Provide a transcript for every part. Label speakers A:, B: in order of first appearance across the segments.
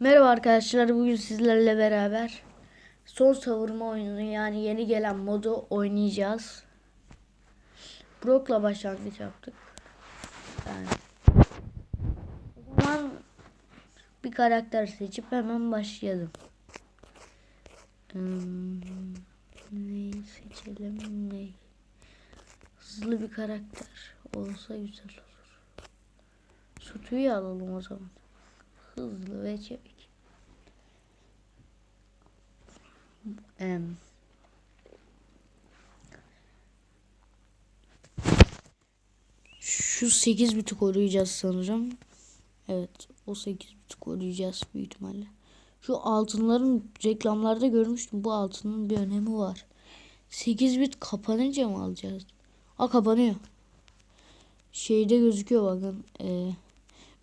A: Merhaba arkadaşlar bugün sizlerle beraber son savurma oyununu yani yeni gelen modu oynayacağız. Brock'la başlangıç yaptık. Yani. O zaman bir karakter seçip hemen başlayalım. Hmm, ne seçelim ne? Hızlı bir karakter olsa güzel olur. Sutuyu alalım o zaman hızlı ve çevik. Em. Şu 8 biti koruyacağız sanırım. Evet o 8 biti koruyacağız büyük ihtimalle. Şu altınların reklamlarda görmüştüm. Bu altının bir önemi var. 8 bit kapanınca mı alacağız? Aa kapanıyor. Şeyde gözüküyor bakın. Ee, üstte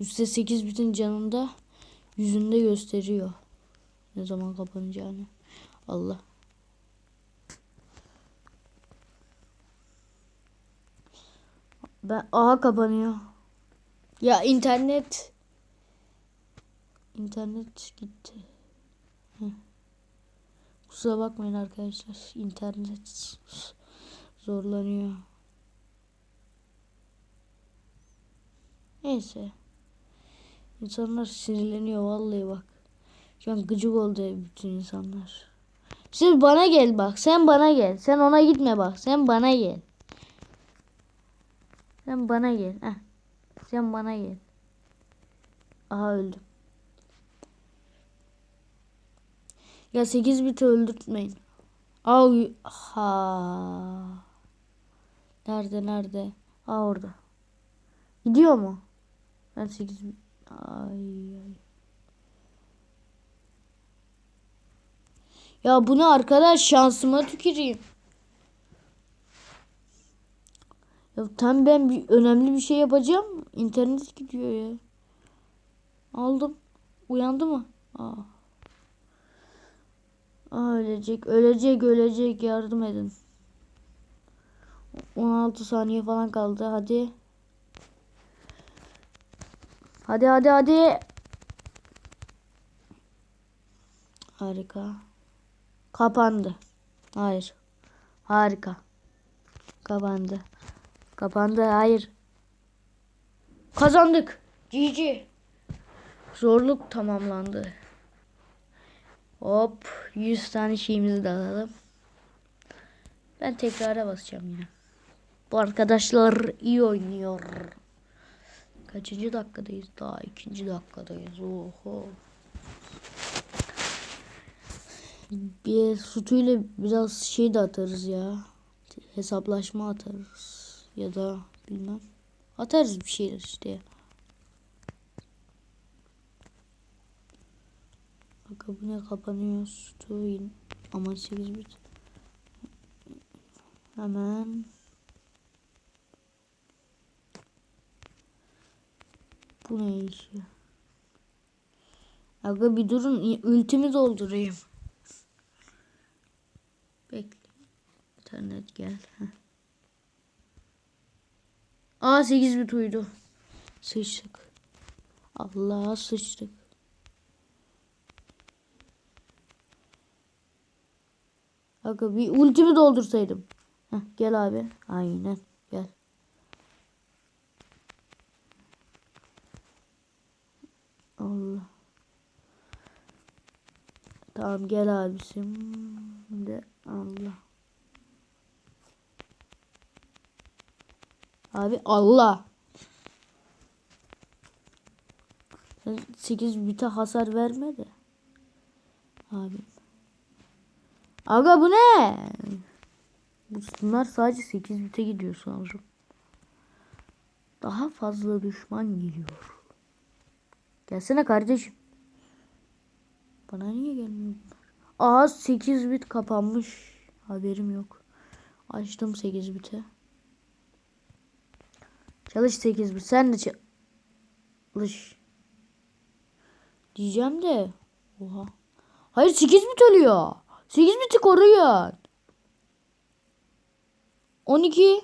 A: 8 bitin canında yüzünde gösteriyor. Ne zaman kapanacağını. Allah. Ben aha kapanıyor. Ya internet internet gitti. Kusura bakmayın arkadaşlar. İnternet zorlanıyor. Neyse. İnsanlar sinirleniyor vallahi bak. Şu an gıcık oldu bütün insanlar. Siz bana gel bak. Sen bana gel. Sen ona gitme bak. Sen bana gel. Sen bana gel. Heh. Sen bana gel. Aha öldüm. Ya 8 biti öldürtmeyin. Aa ha. Nerede nerede? Aa orada. Gidiyor mu? Ben 8 bit Ay ay. Ya bunu arkadaş şansıma tüküreyim. Ya tam ben bir önemli bir şey yapacağım. İnternet gidiyor ya. Aldım. Uyandı mı? Aa. Aa, ölecek, ölecek, ölecek. Yardım edin. 16 saniye falan kaldı. Hadi. Hadi hadi hadi. Harika. Kapandı. Hayır. Harika. Kapandı. Kapandı. Hayır. Kazandık. GG. Zorluk tamamlandı. Hop. 100 tane şeyimizi de alalım. Ben tekrara basacağım yine. Bu arkadaşlar iyi oynuyor. Kaçıncı dakikadayız? Daha ikinci dakikadayız. Oho. Bir sutuyla biraz şey de atarız ya. Hesaplaşma atarız. Ya da bilmem. Atarız bir şeyler işte. Bak bu ne kapanıyor. Sutu ama 8 bit. Hemen Bu ne iş ya? Aga bir durun. Ultimi doldurayım. Bekle. İnternet gel. Heh. Aa 8 bit uydu. Sıçtık. Allah sıçtık. Aga bir ultimi doldursaydım. Heh, gel abi. Aynen. Gel. Allah. Tamam gel abisim. De Allah. Abi Allah. Sen 8 bite hasar verme de. Abi. Aga bu ne? Bunlar sadece 8 bite gidiyor sanırım. Daha fazla düşman geliyor. Gelsene kardeşim. Bana niye gelmiyor bunlar? Aa 8 bit kapanmış. Haberim yok. Açtım 8 biti. Çalış 8 bit. Sen de çalış. Diyeceğim de. Oha. Hayır 8 bit ölüyor. 8 biti koruyun. 12.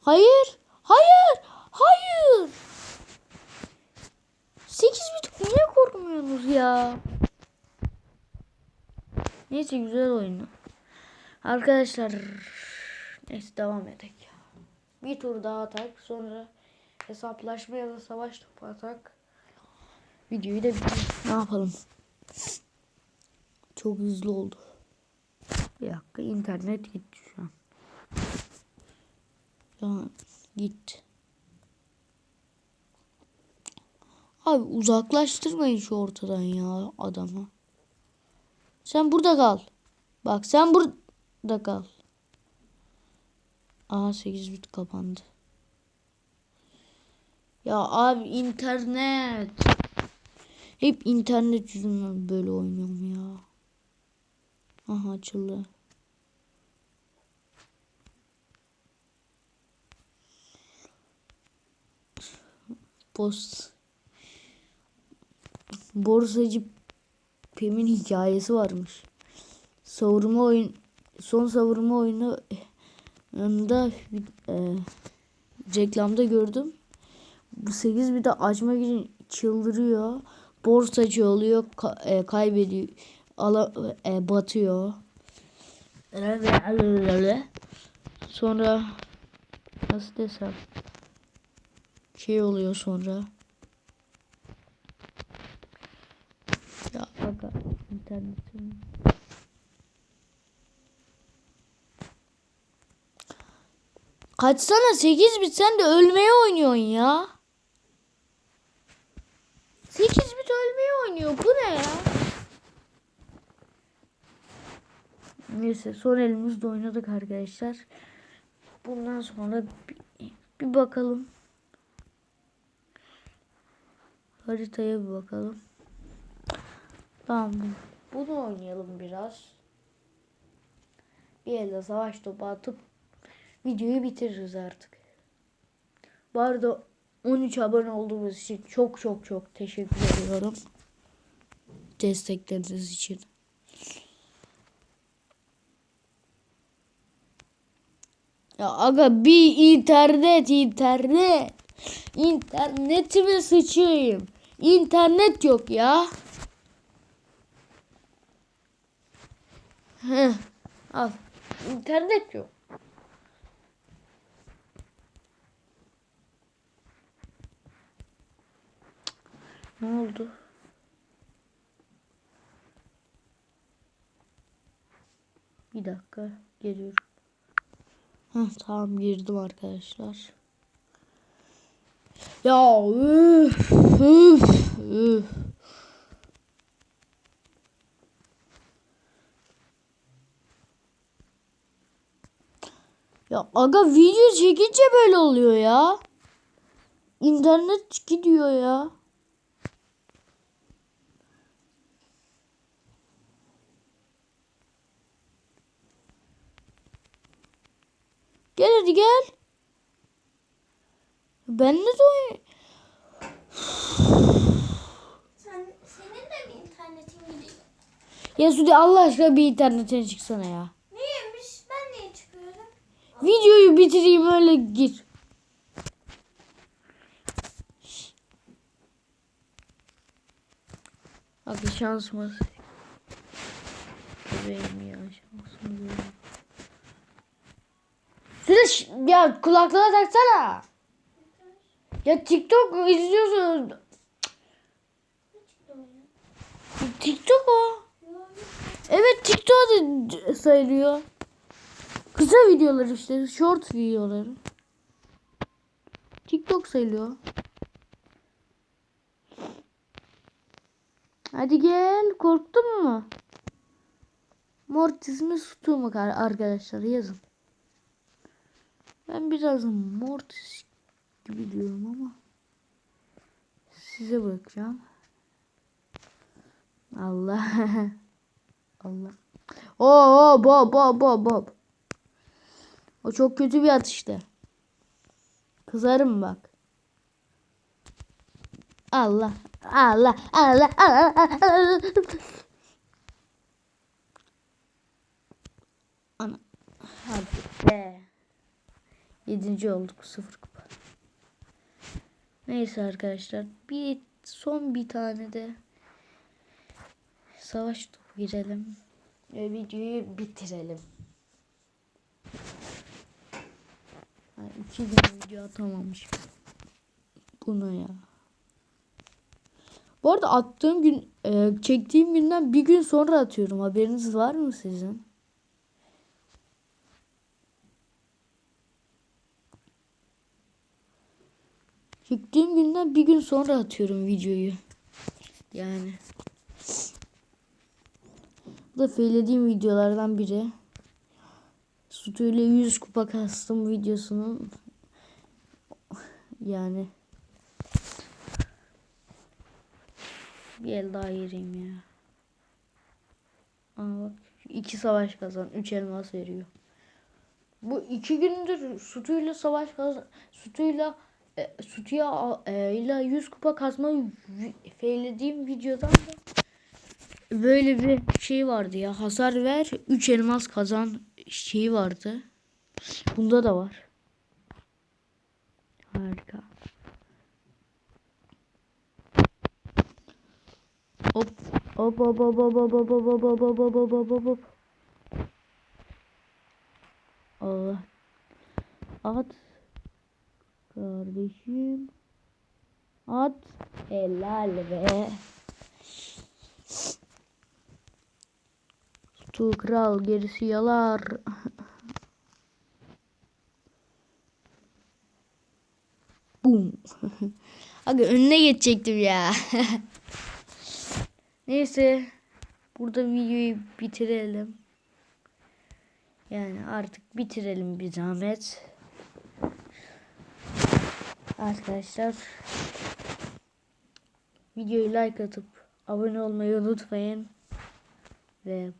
A: Hayır. Hayır. Hayır. Sormuyorsunuz ya? Neyse güzel oyunu. Arkadaşlar neyse devam edelim. Bir tur daha atak sonra hesaplaşma ya da savaş topu atak. Videoyu da bitir. Ne yapalım? Çok hızlı oldu. Bir dakika internet gitti şu an. Şu an gitti. Abi uzaklaştırmayın şu ortadan ya adamı. Sen burada kal. Bak sen burada kal. Aa 8 bit kapandı. Ya abi internet. Hep internet yüzünden böyle oynuyorum ya. Aha açıldı. Post. Borsacı Pem'in hikayesi varmış. Savurma oyun son savurma oyunu yanında e, reklamda gördüm. Bu 8 bir de açmak için çıldırıyor. Borsacı oluyor, ka- e, kaybediyor, ala, e, batıyor. Sonra nasıl desem şey oluyor sonra. Ya aga internetim. Kaçsana 8 bit sen de ölmeye oynuyorsun ya. 8 bit ölmeye oynuyor. Bu ne ya? Neyse son elimizde oynadık arkadaşlar. Bundan sonra bir, bir bakalım. Haritaya bir bakalım. Tamam. Bunu oynayalım biraz. Bir elde savaş topu atıp videoyu bitiririz artık. Bu arada 13 abone olduğumuz için çok çok çok teşekkür ediyorum. Destekleriniz için. Ya aga bir internet internet. İnternetime sıçayım. İnternet yok ya. Heh, al. İnternet yok. Ne oldu? Bir dakika geliyorum. Heh, tamam girdim arkadaşlar. Ya üf, üf, üf. Ya aga video çekince böyle oluyor ya. İnternet gidiyor ya. Gel hadi gel. Ben ne oyun?
B: Sen, senin de mi internetin gidiyor?
A: Ya Sude Allah aşkına bir internetine çıksana ya.
B: Niyeymiş? Ben niye çıkıyorum?
A: Videoyu bitireyim öyle gir. Hadi şansımız. Bebeğim ya şansımız. ş- ya kulaklığa taksana. Ya TikTok izliyorsun.
B: Ne çıktı oyun?
A: TikTok o. Evet TikTok da sayılıyor. Kısa videolar işte. Short videoları. TikTok sayılıyor. Hadi gel. Korktun mu? Mortis mi Stu mu arkadaşlar yazın. Ben biraz Mortis gibi diyorum ama size bırakacağım. Allah. Allah. Oo, bob bob bob bob. O çok kötü bir atıştı. Kızarım bak. Allah. Allah. Allah. Allah. Ana. Hadi be. Yedinci olduk. Sıfır kupa. Neyse arkadaşlar. Bir son bir tane de savaş topu girelim. Ve videoyu bitirelim. Ha, iki gün video atamamış. Buna ya. Bu arada attığım gün, e, çektiğim günden bir gün sonra atıyorum. Haberiniz var mı sizin? Çektiğim günden bir gün sonra atıyorum videoyu. Yani. Bu da feylediğim videolardan biri. Sutu ile 100 kupa kastım videosunun. Yani. Bir el daha yereyim ya. Aa bak. iki savaş kazan. Üç elmas veriyor. Bu iki gündür Sutu'yla savaş kazan. Sutu'yla e, Sutu'ya e, ile 100 kupa kazmayı vi- feylediğim videodan da böyle bir şey vardı ya. Hasar ver 3 elmas kazan şeyi vardı. Bunda da var. Harika. Hop hop hop hop hop hop hop hop hop hop hop hop hop hop hop. Allah. At. Kardeşim. At. Helal be. Tu kral gerisi yalar. Bum. Aga önüne geçecektim ya. Neyse. Burada videoyu bitirelim. Yani artık bitirelim bir zahmet. Arkadaşlar videoyu like atıp abone olmayı unutmayın. Ve